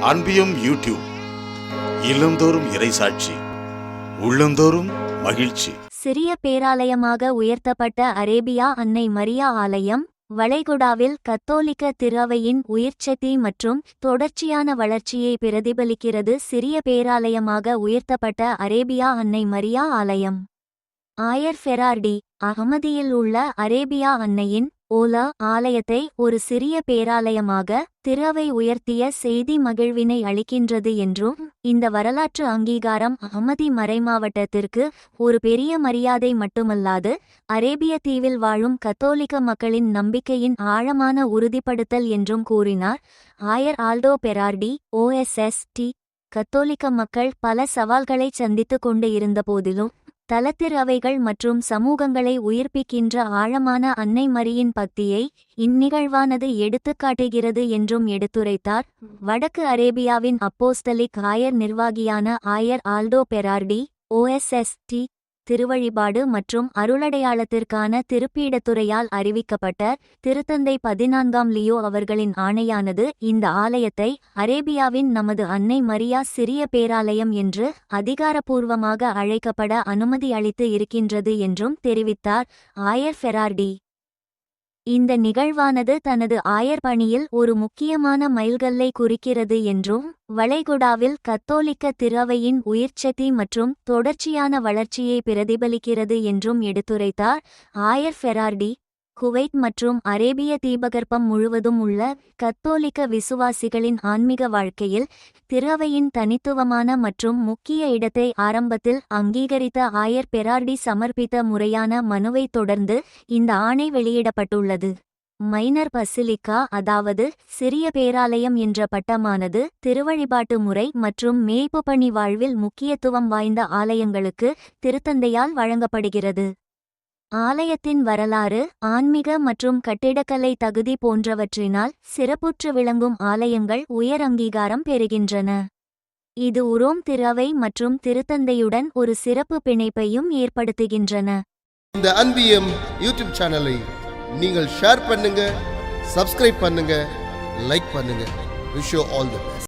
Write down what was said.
அன்பியும் YouTube இல்லந்தோறும் இறைசாட்சி உள்ளந்தோறும் மகிழ்ச்சி. சிறிய பேராலயமாக உயர்த்தப்பட்ட அரேபியா அன்னை மரியா ஆலயம் வளைகுடாவில் கத்தோலிக்க திருவையின் உயிர்ச்சக்தி மற்றும் தொடர்ச்சியான வளர்ச்சியை பிரதிபலிக்கிறது சிறிய பேராலயமாக உயர்த்தப்பட்ட அரேபியா அன்னை மரியா ஆலயம். ஆயர் ஃபெரார்டி அகமதியில் உள்ள அரேபியா அன்னையின் ஓலா ஆலயத்தை ஒரு சிறிய பேராலயமாக திறவை உயர்த்திய செய்தி மகிழ்வினை அளிக்கின்றது என்றும் இந்த வரலாற்று அங்கீகாரம் அகமதி மறைமாவட்டத்திற்கு ஒரு பெரிய மரியாதை மட்டுமல்லாது அரேபிய தீவில் வாழும் கத்தோலிக்க மக்களின் நம்பிக்கையின் ஆழமான உறுதிப்படுத்தல் என்றும் கூறினார். ஆயர் ஆல்டோ பெரார்டி ஓஎஸ்எஸ்டி கத்தோலிக்க மக்கள் பல சவால்களை சந்தித்துக் கொண்டு இருந்தபோதிலும் தலத்திறவைகள் மற்றும் சமூகங்களை உயிர்ப்பிக்கின்ற ஆழமான அன்னை மரியின் பக்தியை இந்நிகழ்வானது எடுத்துக்காட்டுகிறது என்றும் எடுத்துரைத்தார். வடக்கு அரேபியாவின் அப்போஸ்தலிக் ஆயர் நிர்வாகியான ஆயர் Aldo Berardi O S S T திருவழிபாடு மற்றும் அருளடையாளத்திற்கான திருப்பீடத்துறையால் அறிவிக்கப்பட்ட திருத்தந்தை பதினான்காம் லியோ அவர்களின் ஆணையானது இந்த ஆலயத்தை அரேபியாவின் நமது அன்னை மரியா சிறிய பேராலயம் என்று அதிகாரப்பூர்வமாக அழைக்கப்பட அனுமதி அளித்து இருக்கின்றது என்றும் தெரிவித்தார் ஆயர் ஃபெரார்டி. இந்த நிகழ்வானது தனது ஆயர் பணியில் ஒரு முக்கியமான மைல்கல்லை குறிக்கிறது என்றும் வளைகுடாவில் கத்தோலிக்க திரவையின் உயிர்ச்சக்தி மற்றும் தொடர்ச்சியான வளர்ச்சியை பிரதிபலிக்கிறது என்றும் எடுத்துரைத்தார். ஆயர் ஃபெரார்டி குவைத் மற்றும் அரேபிய தீபகற்பம் முழுவதும் உள்ள கத்தோலிக்க விசுவாசிகளின் ஆன்மீக வாழ்க்கையில் திறவையின் தனித்துவமான மற்றும் முக்கிய இடத்தை ஆரம்பத்தில் அங்கீகரித்த ஆயர் பெரார்டி சமர்ப்பித்த முறையான மனுவை தொடர்ந்து இந்த ஆணை வெளியிடப்பட்டுள்ளது. மைனர் பசிலிக்கா அதாவது சிறிய பேராலயம் என்ற பட்டமானது திருவழிபாட்டு முறை மற்றும் மேய்ப்பு பணி வாழ்வில் முக்கியத்துவம் வாய்ந்த ஆலயங்களுக்கு திருத்தந்தையால் வழங்கப்படுகிறது. ஆலயத்தின் வரலாறு ஆன்மீக மற்றும் கட்டிடக்கலை தகுதி போன்றவற்றினால் சிறப்புற்று விளங்கும் ஆலயங்கள் உயர் அங்கீகாரம் பெறுகின்றன. இது உரோம் திறவை மற்றும் திருத்தந்தையுடன் ஒரு சிறப்பு பிணைப்பையும் ஏற்படுத்துகின்றன. இந்த அன்பியம் யூடியூப் சேனலை நீங்கள் ஷேர் பண்ணுங்க சப்ஸ்கிரைப் பண்ணுங்க லைக் பண்ணுங்க. Wish all the best